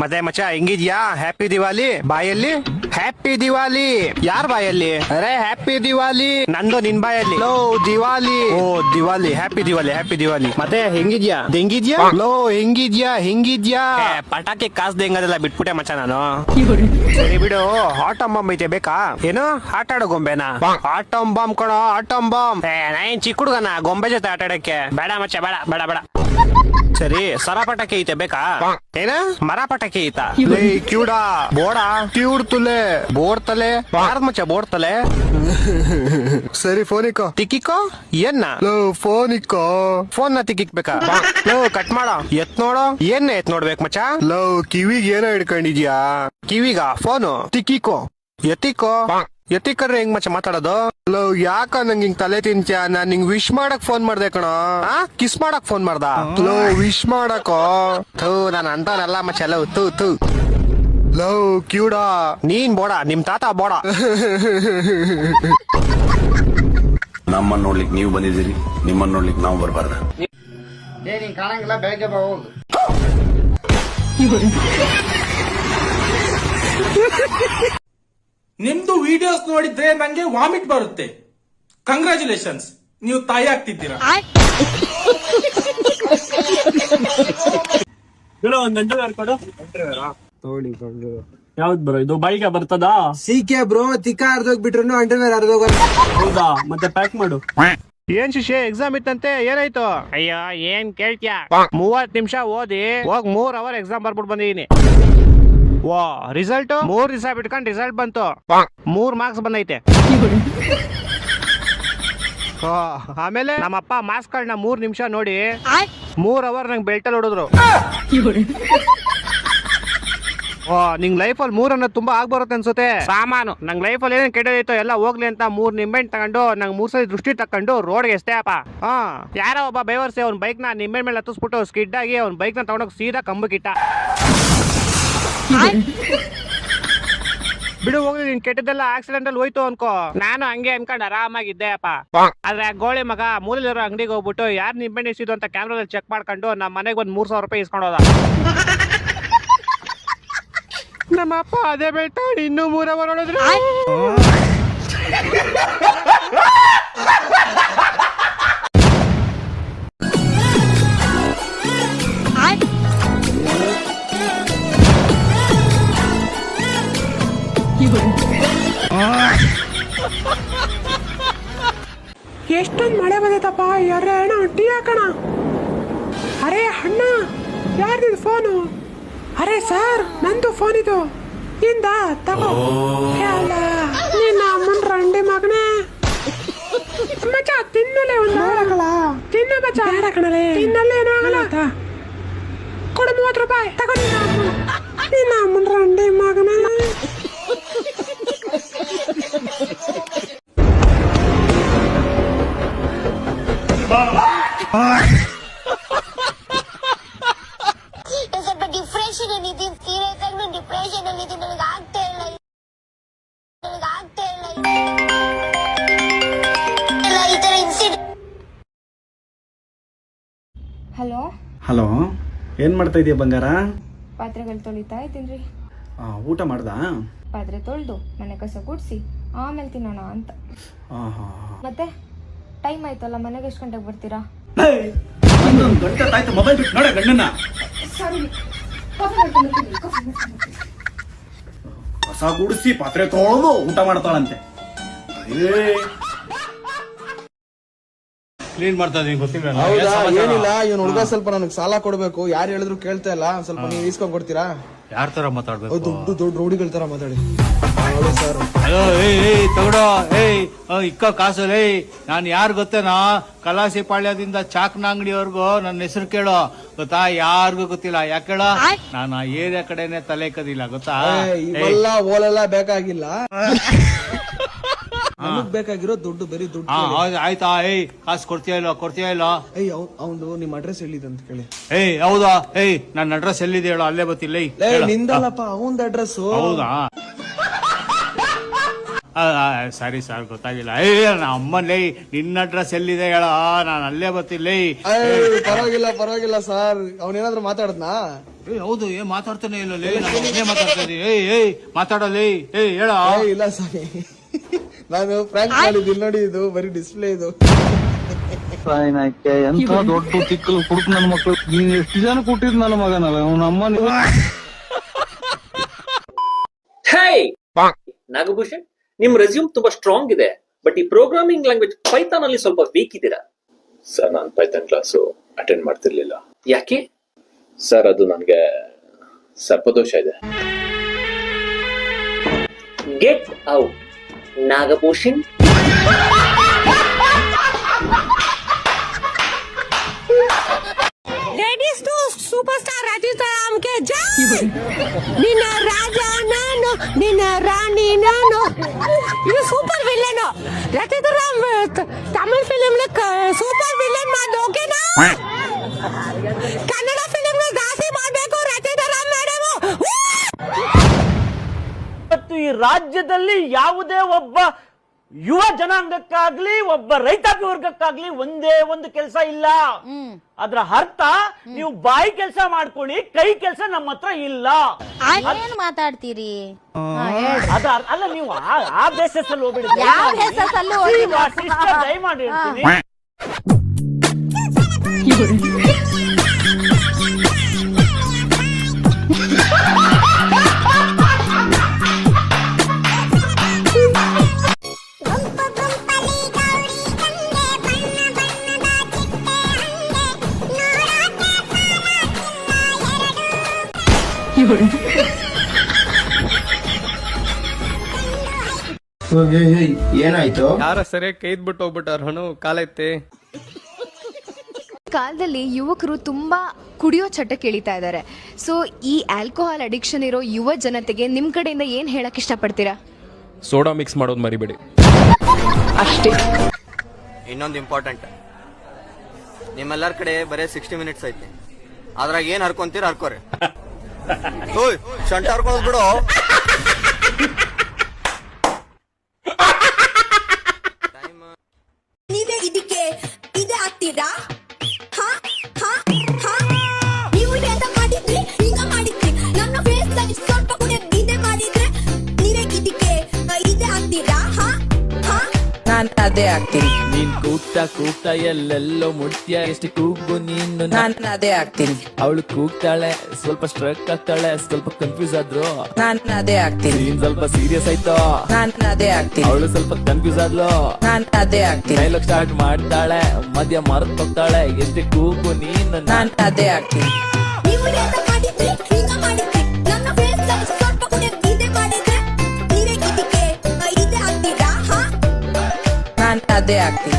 ಮತ್ತೆ ಮಚ್ಚ ಹೆಂಗಿದ್ಯಾ? ಹ್ಯಾಪಿ ದಿವಾಲಿ ಬಾಯಲ್ಲಿ? ಹ್ಯಾಪಿ ದಿವಾಲಿ ಯಾರ್ ಬಾಯಲ್ಲಿ? ಅರೆ ಹ್ಯಾಪಿ ದಿವಾಲಿ ನಂದು ನಿನ್ ಬಾಯಲ್ಲಿ. ಲೋ ದಿವಾಲಿ ಓ ದಿವಾಲಿ ಹ್ಯಾಪಿ ದಿವಾಲಿ ಹ್ಯಾಪಿ ದಿವಾಲಿ ಮತ್ತೆ ಹೆಂಗಿದ್ಯಾ? ಹೆಂಗಿದ್ಯಾ? ಲೋ ಹೆಂಗಿದ್ಯಾ? ಹೆಂಗಿದ್ಯಾ? ಪಟಾಕಿ ಕಾಸ್ ಹೆಂಗದೆಲ್ಲ ಬಿಟ್ಬಿಟ್ಟೆ ಮಚ್ಚ ನಾನು. ಸರಿ ಬಿಡು. ಆಟಮ್ ಬಾಂಬ್ ಐತೆ ಬೇಕಾ? ಏನು? ಆಟ ಆಡೋ ಗೊಂಬೆನಾ? ಆಟಮ್ ಬಾಂಬ್ ಕಣೋ ಆಟಮ್ ಬಾಂಬ್ ಏ ನಾನ್ ಚಿಕ್ಕ ಹುಡುಗನ ಗೊಂಬೆ ಜೊತೆ ಆಟ ಆಡಕ್ಕೆ ಬೇಡ ಮಚ್ಚ ಬೇಡ ಬೇಡ ಬೇಡ. ಸರಿ ಸರ ಪಟಾಕಿ ಐತೆ ಬೇಕಾ ಏನ? ಮರ ಪಟಾಕಿ ಐತಾ ಕ್ಯೂಡ. ಬೋಡ? ಕ್ಯೂಡ್ ತುಲೆ. ಬೋರ್ ತಲೆ? ಯಾರ್ದ್ ಮಚ್ಚ ಬೋರ್ ತಲೆ? ಸರಿ ಫೋನ್ ಇಕ್ಕೋ ತಿಕ್ಕಿಕೋ? ಏನ್ನ? ಫೋನ್ ಇಕ್ಕೋ ಫೋನ್ನ ತಿಕ್ಕಿಕ್ಬೇಕಾ ಲವ್ ಕಟ್ ಮಾಡ. ಎತ್ ನೋಡೋ. ಏನ್ ಎತ್ ನೋಡ್ಬೇಕು ಮಚ್ಚ? ಲವ್ ಕಿವಿಗೆ ಏನೋ ಹಿಡ್ಕೊಂಡಿದ್ಯಾ? ಕಿವಿಗ? ಫೋನು? ತಿಕ್ಕಿಕೋ. ಎತ್ತಿಕೋ? ಎತ್ತಿಕರ್ರೆ ಹೆಂಗ್ ಮಚ್ಚ ಮಾತಾಡೋದು? ಹಲೋ ಯಾಕ ನಂಗೆ ಹಿಂಗ್ ತಲೆ ತಿಂತ್ಯಾ? ನಾನ್ ನಿಂಗ್ ವಿಶ್ ಮಾಡಕ್ ಫೋನ್ ಮಾಡ್ದೆ ಕಣ. ಆ? ಕಿಸ್ ಮಾಡಕ್ ಫೋನ್ ಮಾಡ್ದ? ಲೋ ವಿಶ್ ಮಾಡಕೋ. ಥೂ ನಾನು ಅಂತಾನಲ್ಲ ಮಚ್ಚ ಎಲ್ಲ ಥೂ ಥೂ. ಲೋ ಕ್ಯೂಡಾ? ನೀನ್ ಬೋಡ ನಿಮ್ ತಾತ ಬೋಡ. ನಮ್ಮನ್ನ ನೋಡ್ಲಿಕ್ಕೆ ನೀವು ಬಂದಿದ್ದೀರಿ ನಿಮ್ಮನ್ನ ನೋಡ್ಲಿಕ್ಕೆ ನಾವು ಬರಬಾರ್ದ. ಏ ನೀನ್ ಕಾಣಂಗಿಲ್ಲ ಬೆಳಗ್ಗೆ ಬಾ ಹೋಗು. ನಿಮ್ದು ವಿಡಿಯೋಸ್ ನೋಡಿದ್ರೆ ನಂಗೆ ವಾಮಿಟ್ ಬರುತ್ತೆ. ಕಂಗ್ರ್ಯಾಚುಲೇಷನ್ಸ್ ನೀವು ತಾಯಿ ಆಗ್ತಿದ್ದೀರಾ? ಒಂದ್ ಅಂಡರ್ವೇರ್ ಕೊಡು ಯಾವ್ದು ಬ್ರೋ ಇದು ಬೈಗೆ ಬರ್ತದಾ? ಸಿಕೆ ಬ್ರೋ ತಿಕ್ಕ ಅರ್ಧೋಗ್ಬಿಟ್ರು ಅಂಡರ್ವೇರ್ ಅರ್ಧೋಗಲ್ಲ ಹೌದಾ? ಮತ್ತೆ ಪ್ಯಾಕ್ ಮಾಡು. ಏನ್ ಶಿಷ್ಯ ಎಕ್ಸಾಮ್ ಇತ್ತಂತೆ ಏನಾಯ್ತು? ಅಯ್ಯೋ ಏನ್ ಕೇಳ್ತ್ಯಾ? ಮೂವತ್ ನಿಮಿಷ ಓದಿ ಹೋಗ್ ಮೂರ್ ಅವರ್ ಎಕ್ಸಾಮ್ ಬರ್ಬಿಟ್ಟು ಬಂದಿದೀನಿ. ವಾ ರಿಸಲ್ಟ್ ಮೂರ್ ದಿವಸ ಬಿಟ್ಕೊಂಡ್ ರಿಸಲ್ಟ್ ಬಂತು. ಮೂರ್ ಮಾರ್ಕ್ಸ್ ಬಂದೈತೆ. ಆಮೇಲೆ ಆಮೇಲೆ ನಮ್ಮಪ್ಪ ಮಾಸ್ಕ್ ಗಳನ್ನ ಮೂರ್ ನಿಮಿಷ ನೋಡಿ. ಮೂರ್ ಅವರ್ ನಂಗೆ ಬೆಲ್ಟಲ್ಲಿ ಹೊಡೆದ್ರು. ನಿಂಗ್ ಲೈಫ್ ಅಲ್ಲಿ ಮೂರ್ ಅನ್ನೋದು ತುಂಬಾ ಆಗ್ಬರುತ್ತೆ ಅನ್ಸುತ್ತೆ. ಸಾಮಾನು. ನಂಗ್ ಲೈಫ್ ಅಲ್ಲಿ ಏನೇನ್ ಕೆಟ್ಟದೈತೋ ಎಲ್ಲ ಹೋಗ್ಲಿ ಅಂತ ಮೂರ್ ನಿಂಬೆಹಣ್ಣು ತಗೊಂಡು ನಂಗ್ ಮೂರ್ ಸಲ ದೃಷ್ಟಿ ತಕೊಂಡು ರೋಡ್ಗೆ ಎಷ್ಟೇ ಅಪ್ಪ. ಹಾ. ಯಾರೋ ಒಬ್ಬ ಬೇವರ್ಸಿ ಅವ್ನ ಬೈಕ್ನ ನಿಂಬೆಹಣ್ಣು ಮೇಲೆ ಹತ್ತಿಸ್ಬಿಟ್ಟು ಸ್ಕಿಡ್ ಆಗಿ ಅವ್ನ ಬೈಕ್ನ ತಗೊಂಡೋಗಿ ಸೀದಾ ಕಂಬಕ್ಕಿಟ್ಟ ಬಿಡು ಹೋಗಿ ನಿನ್ ಕೆಟ್ಟದೆಲ್ಲ ಆಕ್ಸಿಡೆಂಟ್ ಅಲ್ಲಿ ಹೋಯ್ತು ಅನ್ಕೋ. ನಾನು ಹಂಗೆ ಅನ್ಕೊಂಡ್ ಆರಾಮಾಗಿದ್ದೆ ಅಪ್ಪ ಆದ್ರೆ ಆ ಗೋಳಿ ಮಗ ಮೂಲಲಿರೋ ಅಂಗಡಿಗೆ ಹೋಗ್ಬಿಟ್ಟು ಯಾರು ನಿಂಬೆಣ್ಣೆ ಇಸಿದು ಅಂತ ಕ್ಯಾಮ್ರಾದಲ್ಲಿ ಚೆಕ್ ಮಾಡ್ಕೊಂಡು ನಮ್ಮ ಮನೆಗೆ ಒಂದ್ ಮೂರ್ ಸಾವಿರ ರೂಪಾಯಿ ಇಸ್ಕೊಂಡೋದ ನಮ್ಮ ಅಪ್ಪ ಅದೇ ಬೆಳ್ತಾಡಿ ಇನ್ನೂ ಮೂರ ನೋಡಿದ್ರು ಎಷ್ಟೊಂದು ಮಳೆ ಬಂದೈತಪ್ಪ ಯಾರೇ ಅಣ್ಣ? ಟೀ ಹಾಕೋಣ. ಅರೆ ಅಣ್ಣ ಯಾರ್ದಿದು ಫೋನು? ಅರೆ ಸರ್ ನಂದು ಫೋನ್ ಇದು. ಇಂದ ತಗೋ. ಅಲ್ಲ ನಿನ್ನ ಅಮ್ಮನ ರಂಡಿ ಮಗನೇ. ಮಚ್ಚ ತಿನ್ನಲೆ ಒಂದು ತಿನ್ನು ಮಚ್ಚ. ಬೇಡ ಕಣಲೆ ತಿನ್ನಲ್ಲ ಏನೂ ಆಗಲ್ಲ. ಕೊಡು ಮೂವತ್ತು ರೂಪಾಯಿ. ತಗೋ ನಿನ್ನ ಅಮ್ಮನ. ನಿನ್ನ ಅಮ್ಮನ ರಂಡಿ ಮಗನೇ. ಹಲೋ? ಹಲೋ ಏನ್ ಮಾಡ್ತಾ ಇದೀಯ ಬಂಗಾರ? ಪಾತ್ರೆಗಳು ತೊಳಿತಾ ಇದ್ದೀನಿ ಆ, ಊಟ ಮಾಡ್ದಾ? ಪಾತ್ರೆ ತೊಳೆದು ಮನೆ ಕಸ ಗುಡಿಸಿ ಆಮೇಲೆ ತಿನ್ನೋಣ ಅಂತ. ಆಹಾ. ಮತ್ತೆ ಟೈಮ್ ಆಯ್ತಲ್ಲ ಮನೆಗೆ ಎಷ್ಟು ಗಂಟೆಗೆ ಬರ್ತೀರಾ? ಏಯ್, ಗಂಟೆ ಮೊಬೈಲ್ ಬಿಟ್ಟು ನೋಡ ಗಂಡನ್ನ. ಕಸ ಗುಡಿಸಿ ಪಾತ್ರೆ ತೊಳೆದು ಊಟ ಮಾಡ್ತಾಳಂತೆ. ಕ್ಲೀನ್ ಮಾಡ್ತಾ ಇದೀನಿ ಗೊತ್ತಿಲ್ಲ ಹೌದಾ? ಏನಿಲ್ಲ ಇವನ್ ಹುಡುಗ ಸ್ವಲ್ಪ ನನಗೆ ಸಾಲ ಕೊಡ್ಬೇಕು. ಯಾರು ಹೇಳಿದ್ರು ಕೇಳ್ತಾ ಇಲ್ಲ. ಒಂದ್ ಸ್ವಲ್ಪ ನೀವು ಇಸ್ಕೊಂಡ್ ಕೊಡ್ತೀರಾ? ಯಾರ ತರ ಮಾತಾಡ್ಬೇಕು? ಅವ್ರು ದೊಡ್ಡ ದೊಡ್ಡ ರೋಡಿಗಳ ತರ ಮಾತಾಡಿ. ಹೌದು ಸರ್ ಏಯ್ ಏಯ್ ತಗೊಡೋ. ಏಯ್ ಆ, ಇಕ್ಕ ಕಾಸು ಏಯ್ ನಾನು ಯಾರು ಗೊತ್ತೇನಾ? ಕಲಾಸಿ ಪಾಳ್ಯದಿಂದ ಚಾಕ್ನ ಅಂಗಡಿವರೆಗೂ ನನ್ನ ಹೆಸರು ಕೇಳೋ. ಗೊತ್ತಾ? ಯಾರಿಗೂ ಗೊತ್ತಿಲ್ಲ. ಯಾಕೇಳ ನಾನು ಆ ಏರಿಯಾ ಕಡೆನೆ ತಲೆ ಕದಿಲ್ಲ ಗೊತ್ತಾ? ಏಯ್, ಇವೆಲ್ಲ ಓಲೆಲ್ಲ ಬೇಕಾಗಿಲ್ಲ. ನಮಗ್ ಬೇಕಾಗಿರೋ ದುಡ್ಡು ಬರೀ ದುಡ್ಡು ಹಾ ಹೌದು ಆಯ್ತಾ? ಏಯ್ ಕಾಸು ಕೊಡ್ತೀಯ ಇಲ್ಲ ಕೊಡ್ತೀಯ ಇಲ್ಲ ಏಯ್ ಅವ್ನು ನಿಮ್ ಅಡ್ರೆಸ್ ಹೇಳಿದಂತ ಕೇಳಿ. ಏಯ್ ಹೌದಾ? ಏಯ್ ನನ್ನ ಅಡ್ರೆಸ್ ಎಲ್ಲಿದೆ ಹೇಳೋ ಅಲ್ಲೇ ಬತ್ತಿಲ್ಲ ಏಯ್. ನಿಂದಲ್ಲಪ್ಪ ಅವಂದ ಅಡ್ರೆಸ್ ಹೌದಾ? ಸರಿ ಸರ್ ಗೊತ್ತಾಗಿಲ್ಲ. ಏ ನಮ್ಮ ಅಮ್ಮನ್ ನಿನ್ನ ಅಡ್ರೆಸ್ ಎಲ್ಲಿದೆ ಹೇಳ. ನಾನು ಅಲ್ಲೇ ಬರ್ತಿಲ್ಲ ಪರವಾಗಿಲ್ಲ ಪರವಾಗಿಲ್ಲ ಸರ್. ಅವನೇನಾದ್ರೂ ಮಾತಾಡದ್ನಾ? ಏ ಹೌದು ಏ ಮಾತಾಡ್ತಾನೆ ಇಲ್ಲ ಲೇ ಇದೀನಿ ಏಯ್ ಏಯ್ ಮಾತಾಡಲ್ಲ ಏಯ್ ಹೇಳ. ಇಲ್ಲ ಸ್ವಾಮಿ. ನಾನು ಫ್ರಾಂಕ್ ಮಾಡಿದ್ದೀನಿ ನೋಡಿ ಇದು ಬರೀ ಡಿಸ್ಪ್ಲೇ ಇದು. ಎಂತ ದೊಡ್ಡ ತಿಕ್ಕಲು ಕುಡುಕ್ ನನ್ನ ಮಕ್ಕಳು ನೀನ್ ಎಷ್ಟು ಜನ ಕೊಟ್ಟಿದ್ ನನ್ನ ಮಗನಲ್ಲ ಅವ್ನ ಅಮ್ಮ ನಾಗಭೂಷಣ್ ನಿಮ್ ರೆಸ್ಯೂಮ್ ತುಂಬಾ ಸ್ಟ್ರಾಂಗ್ ಇದೆ ಬಟ್ ಈ ಪ್ರೋಗ್ರಾಮಿಂಗ್ ಲ್ಯಾಂಗ್ವೇಜ್ ಪೈಥಾನ್ ಅಲ್ಲಿ ಸ್ವಲ್ಪ ವೀಕ್ ಇದ್ದೀರಾ? ಸರ್ ನಾನು ಪೈಥಾನ್ ಕ್ಲಾಸು ಅಟೆಂಡ್ ಮಾಡ್ತಿರ್ಲಿಲ್ಲ. ಯಾಕೆ? ಸರ್ ಅದು ನನಗೆ ಸರ್ಪದೋಷ ಇದೆ. Get out Nagabhushan. Ladies to superstar Raju तराम के जय बिना राजा नानो बिना रानी नानो ये सुपर विलेन हो राजू तराम तमिल फ़िल्म में सुपर विलेन माधो के ना कन्नड़ा फ़िल्म में दासी माधो ರಾಜ್ಯದಲ್ಲಿ ಯಾವುದೇ ಒಬ್ಬ ಯುವ ಜನಾಂಗಕ್ಕಾಗ್ಲಿ ಒಬ್ಬ ರೈತಾಪಿ ವರ್ಗಕ್ಕಾಗ್ಲಿ ಒಂದೇ ಒಂದು ಕೆಲಸ ಇಲ್ಲ. ಅದ್ರ ಅರ್ಥ ನೀವು ಬಾಯಿ ಕೆಲಸ ಮಾಡ್ಕೊಳ್ಳಿ ಕೈ ಕೆಲಸ ನಮ್ಮ ಹತ್ರ ಇಲ್ಲ. ಏನ್ ಮಾತಾಡ್ತೀರಿ? ಅದ ಅಲ್ಲ ನೀವು ಆ- ಆ ಬೇಸಸ್ ಅಲ್ಲಿ ಹೋಗ್ಬಿಡಿ. ದಯಮಾಡಿ ಹೇಳ್ತೀನಿ. ಏನಾಯ್ತು? ಯಾರ ಸರಿಯಾಗಿ ಕೈದ್ ಬಿಟ್ಟು ಹೋಗ್ಬಿಟ್ಟಾರ ಹಣು ಕಾಲೈತೆ. ಕಾಲದಲ್ಲಿ ಯುವಕರು ತುಂಬಾ ಕುಡಿಯೋ ಚಟ ಕೇಳಿತಾ ಇದ್ದಾರೆ. ಸೊ ಈ ಆಲ್ಕೋಹಾಲ್ ಅಡಿಕ್ಷನ್ ಇರೋ ಯುವ ಜನತೆಗೆ ನಿಮ್ ಕಡೆಯಿಂದ ಏನ್ ಹೇಳಕ್ ಇಷ್ಟಪಡ್ತೀರಾ? ಸೋಡಾ ಮಿಕ್ಸ್ ಮಾಡೋದು ಮರಿಬೇಡಿ. ಅಷ್ಟೇ. ಇನ್ನೊಂದು ಇಂಪಾರ್ಟೆಂಟ್ ನಿಮ್ಮೆಲ್ಲರ ಕಡೆ ಬರೀ ಸಿಕ್ಸ್ಟಿ ಮಿನಿಟ್ಸ್ ಐತಿ. ಅದ್ರಾಗ ಏನ್ ಹರ್ಕೊಂತೀರ ಹರ್ಕೋರಿ. ಓಯ್ ಶಂಟ ಬಿಡು. ನೀವೇ ಇದಕ್ಕೆ ಇದೆ ಆಗ್ತೀರಾ? ನಾನು ಅದೇ ಆಗ್ತೀನಿ. ನೀನ್ ಕೂಗ್ತಾ ಕೂಗ್ತಾ ಎಲ್ಲೆಲ್ಲೋ ಮುಟ್ಯ. ಎಷ್ಟು ಕೂಗು ನೀನು ನಾನು ಅದೇ ಆಗ್ತೀನಿ. ಅವಳು ಕೂಗ್ತಾಳೆ ಸ್ವಲ್ಪ ಸ್ಟ್ರಕ್ ಆಗ್ತಾಳೆ ಸ್ವಲ್ಪ ಕನ್ಫ್ಯೂಸ್ ಆದ್ರು. ನಾನು ಅದೇ ಆಗ್ತೀನಿ. ನೀನ್ ಸ್ವಲ್ಪ ಸೀರಿಯಸ್ ಆಯ್ತು? ನಾನು ಅದೇ ಆಗ್ತೀನಿ. ಅವಳು ಸ್ವಲ್ಪ ಕನ್ಫ್ಯೂಸ್ ಆದ್ಲು? ನಾನು ಅದೇ ಆಗ್ತೀನಿ. ಡೈಲಾಗ್ ಸ್ಟಾರ್ಟ್ ಮಾಡ್ತಾಳೆ ಮಧ್ಯ ಮರೆತು ಹೋಗ್ತಾಳೆ ಎಷ್ಟು ಕೂಗು ನೀನು ನಾನು ಅದೇ ಆಗ್ತೀನಿ. ನಾನು ಅದೇ ಮಾಡಿದ್ರಿ